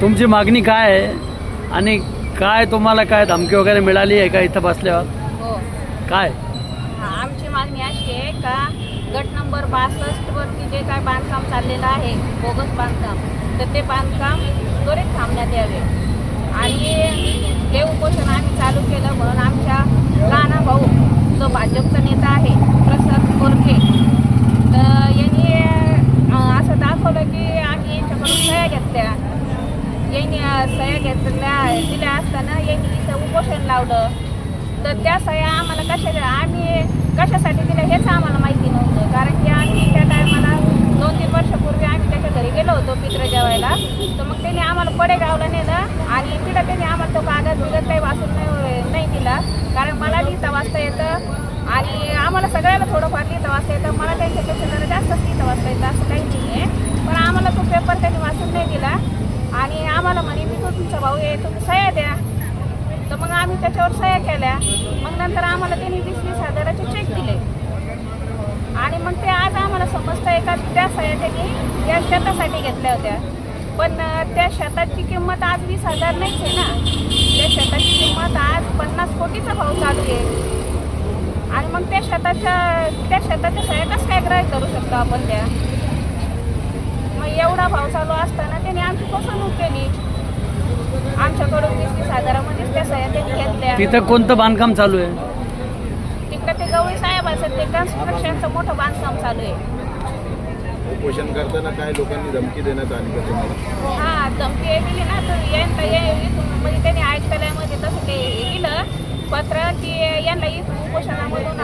तुमची मागणी काय आहे? आणि काय तुम्हाला काय धमकी वगैरे मिळाली आहे का इथं बसल्यावर? हो. काय? हा, आमची मागणी अशी आहे का गट नंबर बासष्ट वरती जे काय बांधकाम चाललेलं आहे बोगस बांधकाम तर ते बांधकाम त्वरित थांबण्यात यावे. आणि हे उपोषण आम्ही चालू केलं म्हणून आमच्या लहाना भाऊ जो भाजपचा नेता आहे प्रसाद कोरके तर यांनी अं, असं दाखवलं की आम्ही यांच्याकडून सह्या घेतल्या यांनी अं, सह्या घेतल्या दिल्या असताना यांनी इथं उपोषण लावलं. तर त्या सह्या आम्हाला कशा आम्ही कशासाठी दिल्या हेच आम्हाला माहिती नव्हतं. कारण की आम्ही त्या टायमाला दोन तीन वर्षापूर्वी आम्ही त्याच्या घरी गेलो होतो पित्र जेवायला. तर मग त्यांनी आम्हाला पडेगावला नेलं आणि तिथं त्यांनी आम्हाला तो कागद बिगत काही वाचून नाही नाही दिला. कारण मला लिहिता वाचता येतं आणि आम्हाला सगळ्याला थोडंफार लिहिता वाचता येतं. मला त्यांच्यापेक्षा जरा जास्तच लिहिता वाचता येतं असं काही नाही आहे पण आम्हाला तो पेपर त्यांनी वाचून नाही दिला. आणि आम्हाला म्हणे मी तो तुमचा भाऊ आहे तुम्ही सह्या द्या. तर मग आम्ही त्याच्यावर सह्या केल्या. मग नंतर आम्हाला त्यांनी वीस वीस हजाराचे चेक दिले. आणि मग ते आज आम्हाला समजतं आहे का त्या सह्या त्यांनी या शेतासाठी घेतल्या होत्या. पण त्या शेताची किंमत आज वीस हजार नाहीच आहे ना. त्या शेताची किंमत आज पन्नास कोटीचा भाव चालू आहे. आणि मग त्या शेताच्या त्या शेताच्या सह्या कसं काय ग्रह करू शकतो आपण त्या? एवढा भाव चालू असताना त्यांनी आमची फसवणूक केली? आमच्याकडून वीस वीस हजारामध्येच त्या सह्या त्यांनी घेतल्या. तिथं कोणतं बांधकाम चालू आहे? तिकडे ते गवळी साहेबाचं ते कन्स्ट्रक्शनचं मोठं बांधकाम चालू आहे. उपोषण करताना काय लोकांनी धमकी देण्यात आली का तुम्हाला? हा धमकी हे दिली ना तर यांना ये- इथून म्हणजे त्यांनी ऐकल्यामध्ये तसं ते हे दिलं. पत्र की यांना इथून उपोषणामधून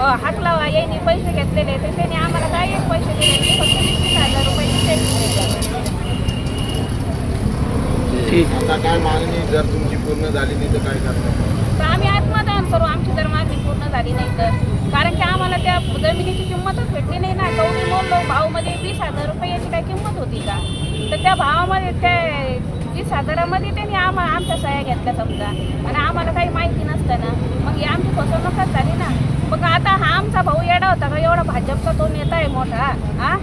अ, हात लावा यांनी पैसे घेतलेले तर त्यांनी आम्हाला काय एक पैसे दिले नाही, फक्त वीस वीस हजार रुपये check दिले. ठीक आता काय मागणी जर तुमची पूर्ण झाली नाही तर काय करणार? तर आम्ही आत्मदान करू. आमची जर मागणी पूर्ण झाली नाही तर. कारण की आम्हाला त्या जमिनीची किंमतच भेटली नाही ना. कवडी मोल भावमध्ये वीस हजार रुपये याची काय किंमत होती का? तर त्या भावामध्ये त्या वीस हजारामध्ये त्यांनी आम्हा आमच्या सह्या घेतल्या समजा. आणि आम्हाला काही माहिती नसताना मग ही आमची फसवणूकच झाली ना. मग आता हा आमचा भाऊ येडा होता का? एवढा भाजपचा तो नेता आहे मोठा. हा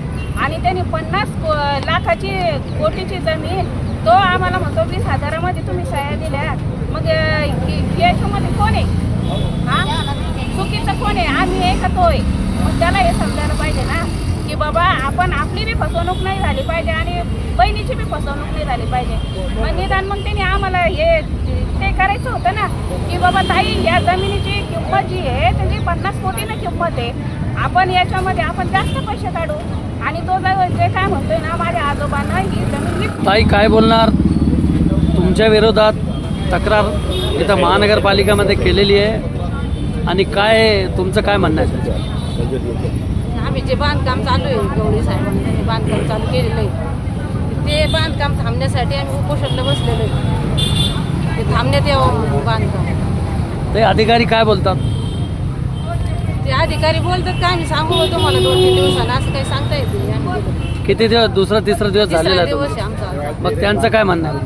आणि त्यांनी पन्नास को- लाखाची कोटीची जमीन तो आम्हाला म्हणतो वीस हजारामध्ये तुम्ही सह्या दिल्या. मग अं, याच्यामध्ये कोण आहे? हा? चुकीचं कोण आहे? आम्ही आहे का तोय? मग त्याला हे समजायला पाहिजे ना की बाबा आपण आपली बी फसवणूक नाही झाली पाहिजे आणि बहिणीची बी फसवणूक नाही झाली पाहिजे. मग निदान मग त्यांनी आम्हाला हे ते करायचं होतं ना की बाबा ताई या जमिनीची किंमत जी आहे त्याची पन्नास कोटीनं किंमत आहे. आपण याच्यामध्ये आपण जास्त पैसे काढू. आणि तो जे काय म्हणतोय ना माझ्या आजोबांना ही जमीन विक ताई काय बोलणार? तुमच्या विरोधात तक्रार इथं महानगरपालिकेमध्ये केलेली आहे. आणि काय तुमचं काय म्हणणं आहे? आम्ही जे बांधकाम चालू आहे गौरी साहेबांनी बांधकाम चालू केलेलं आहे ते बांधकाम थांबण्यासाठी आम्ही उपोषणला बसलेलो आहे. ते थांबण्यात यावं बांधकाम. ते अधिकारी काय बोलतात? ते अधिकारी बोलतात का आम्ही सांगू तुम्हाला दोन तीन दिवसानं असं काही सांगता येत. किती दिवस दुसरा तिसरा दिवस झालेला दिवस आहे. आमचा. मग त्यांचं काय म्हणणं आहे?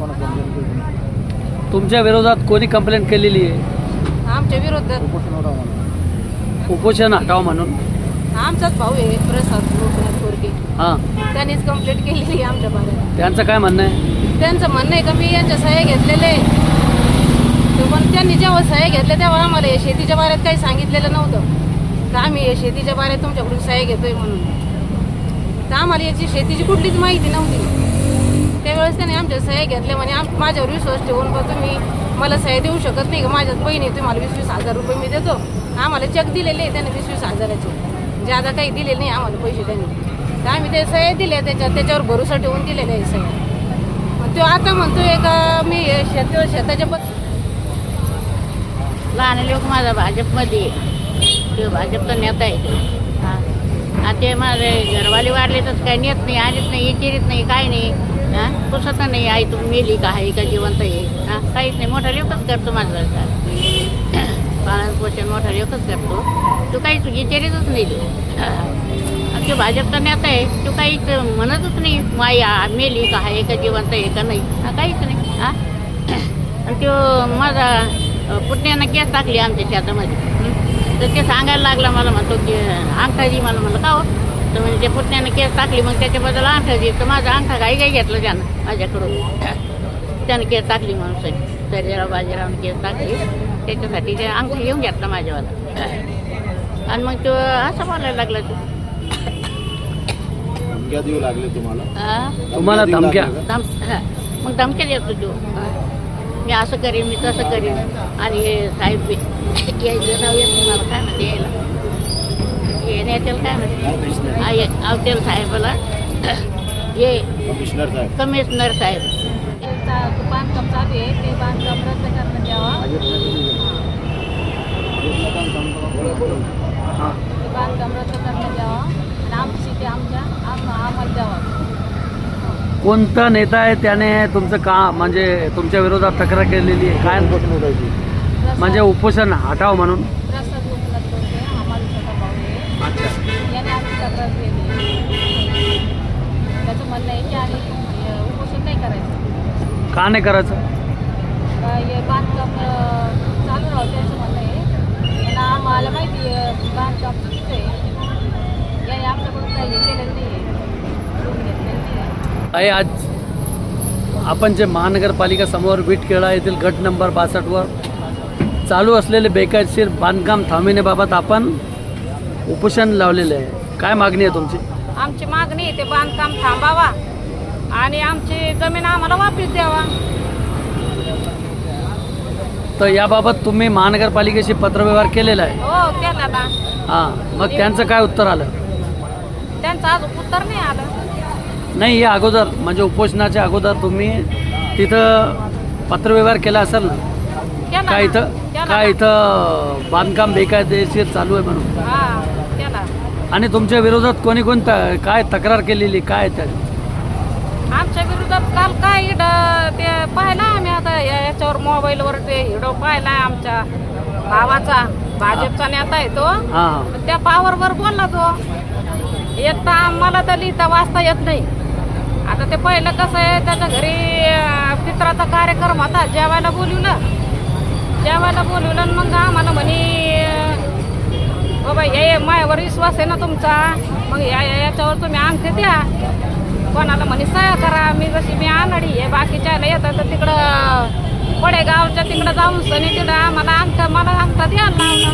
तुमच्या विरोधात कोणी कंप्लेंट केलेली आहे? आमच्या विरोधात. उपोषण हटावं म्हणून? आमचाच भाऊ आहे प्रसाद गोपीनाथ हां. त्यांनीच कंप्लेंट केलेली आहे आमच्या बारे त्यांचं काय म्हणणं आहे? त्यांचं म्हणणं आहे का मी यांच्या सह्या घेतलेले आहे. पण त्यांनी जेव्हा सह्या घेतल्या तेव्हा आम्हाला शेतीच्या बाऱ्यात काही सांगितलेलं नव्हतं. तर आम्ही हे शेतीच्या बाऱ्यात तुमच्याकडून सह्या घेतोय म्हणून. तर आम्हाला याची शेतीची कुठलीच माहिती नव्हती. त्यावेळेस त्याने आमच्या सह्या घेतल्या म्हणे आम माझ्यावर विश्वास ठेवून बा तुम्ही मला सह्या देऊ शकत नाही का? माझ्याच बहिणी तुम्हाला वीस वीस हजार रुपये मी देतो. आम्हाला चेक दिलेले आहे त्याने वीस वीस हजाराचे म्हणजे ज्यादा काही दिलेले नाही आम्हाला पैसे त्यांनी. तर आम्ही ते सह्या दिल्या त्याच्या त्याच्यावर भरोसा ठेवून दिलेले आहे सह्या. मग तो आता म्हणतोय का मी शेत शेताच्या पद लहान लोक माझा भाजपमध्ये आहे. तो भाजपचा नेता आहे हा. आता ते माझे घरवाले वाढले तर काही नेत नाही आलीच नाही विचारित नाही काय नाही. हा? पुसत नाही आई तू मेली का आहे का जिवंत आहे? हा? काहीच नाही. मोठा लेखच करतो माझा पालन पोषण मोठा लेखच करतो. तू काहीच चेरीतच नाही तू. तो भाजपचा नेता आहे. तू काहीच म्हणतच नाही. माई मेली का आहे का जिवंत आहे का नाही. हा काहीच नाही. हा? आणि तो माझा अ, पुतण्यानं केस टाकली आमच्या शेतामध्ये. तर ते सांगायला लागला मला म्हणतो की अंगठा मला म्हणलं का हो? तर म्हणजे त्या पुतण्यानं केस टाकली मग त्याच्याबद्दल अंगठा दे तर माझा अंगठा काही काही घेतलं त्यानं माझ्याकडून. त्याने केस टाकली म्हणून सर सर्जेराव बाजीरावने केस टाकली. त्याच्यासाठी ते अंगठी घेऊन घेतला माझ्यावाला. आणि मग तो असं बोलायला लागला तू. धमक्या देऊ लागले तुम्हाला? हा? तुम्हाला धमक्या हा. मग धमक्या देतो तू. हा. मी असं करीन मी तसं करीन. आणि हे साहेब यायचं नाव येत मला काय म्हणते यायला. हे नेत्याला काय म्हणते? आवतेल साहेबाला ये कमिशनर साहेब. कमिशनर साहेब. चा- बांधकाम चालू आहे ते बांधकाम रद्द करण्यात यावं. हां. ते बांधकाम रद्द करण्यात यावं. आणि आमची शेती आमच्या आम आम्हाला द्यावं. कोणता नेता आहे त्याने तुमचं का म्हणजे तुमच्या विरोधात तक्रार केलेली आहे? काय म्हणजे उपोषण हटाव म्हणून प्रसाद गोपीनाथ बोलते आम्हाला छोटा भाऊ आहे अच्छा याने आम्ही तक्रार केली त्याचं म्हणणं आहे की आम्ही उपोषण नाही करायचं? का नाही करायचं अ, हे बांधकाम चालू राहतं त्याचं म्हणणं आहे आणि आम्हाला माहिती आहे बांधकाम चुकीचं आहे याने आमच्याकडून काही हे केलेलं नाही आहे आज आपण जे महानगरपालिका समोर विटखेळा येथील गट नंबर बासष्टवर चालू असलेले बेकायदेशीर बांधकाम थांबविण्याबाबत आपण उपोषण लावलेलं आहे. काय मागणी आहे तुमची? आमची मागणी आहे ते बांधकाम थांबावा आणि आमची जमीन आम्हाला वापस द्यावा. तर याबाबत तुम्ही महानगरपालिकेशी पत्रव्यवहार केलेला आहे. हो केला ना. हां मग त्यांचं काय उत्तर आलं? त्यांचं अजून उत्तर नाही आलं. नाही हे अगोदर म्हणजे उपोषणाच्या अगोदर तुम्ही तिथं पत्रव्यवहार केला असेल ना? केला काय ना. इथं केला काय ना. इथं बांधकाम बेकायदेशीर चालू आहे म्हणून? हा आणि तुमच्या विरोधात कोणी कोण त- काय तक्रार केलेली काय त्यात आमच्या विरोधात काल काय हिड ते पाहिला आम्ही आता या- याच्यावर मोबाईलवर ते हिडो पाहिलाय आमच्या भावाचा भाजपचा नेता आहे तो. हां. हां त्या पावरवर बोलला तो. एक तर आम्हाला तर लिहिता वाचता येत नाही. आता ते पहिलं कसं आहे त्याच्या घरी अं, पित्राचा कार्यक्रम होता जेवायला बोलवलं. जेवायला बोलवलं आणि मग आम्हाला म्हणे अं, बाबा मायावर विश्वास आहे ना तुमचा? मग या याच्यावर तुम्ही आणते द्या. कोणाला म्हणे सह्या करा मी जशी मी आणाडी आहे बाकीच्याला येतात तर तिकडं पडेगावच्या तिकडं जाऊन सनी तिकडं आम्हाला अंगठा मला अंगठा द्यायला लावला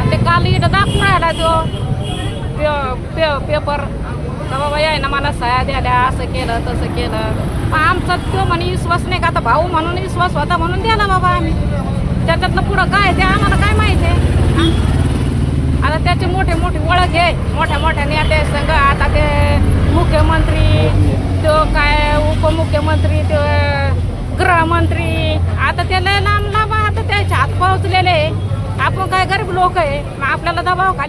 आणि ते काल इथं दाखवून राहिला तो पे- पे- पेपर. तर बाबा याय ना मला सह्या द्याल्या असं केलं तसं केलं. मग आमचा तो म्हणे विश्वास नाही का आता भाऊ म्हणून विश्वास होता म्हणून द्याला बाबा आम्ही. त्याच्यातलं पुढं काय ते आम्हाला काय माहिती आहे हा? आता त्याची मोठी मोठी मोठ्या मोठ्या नेते संघ आता ते मुख्यमंत्री तो काय उपमुख्यमंत्री तो गृहमंत्री आता त्याला लांब लांब आता त्याचे हात पोहोचलेले आहे. आपण काय गरीब लोक आहे मग आपल्याला दबाव खाली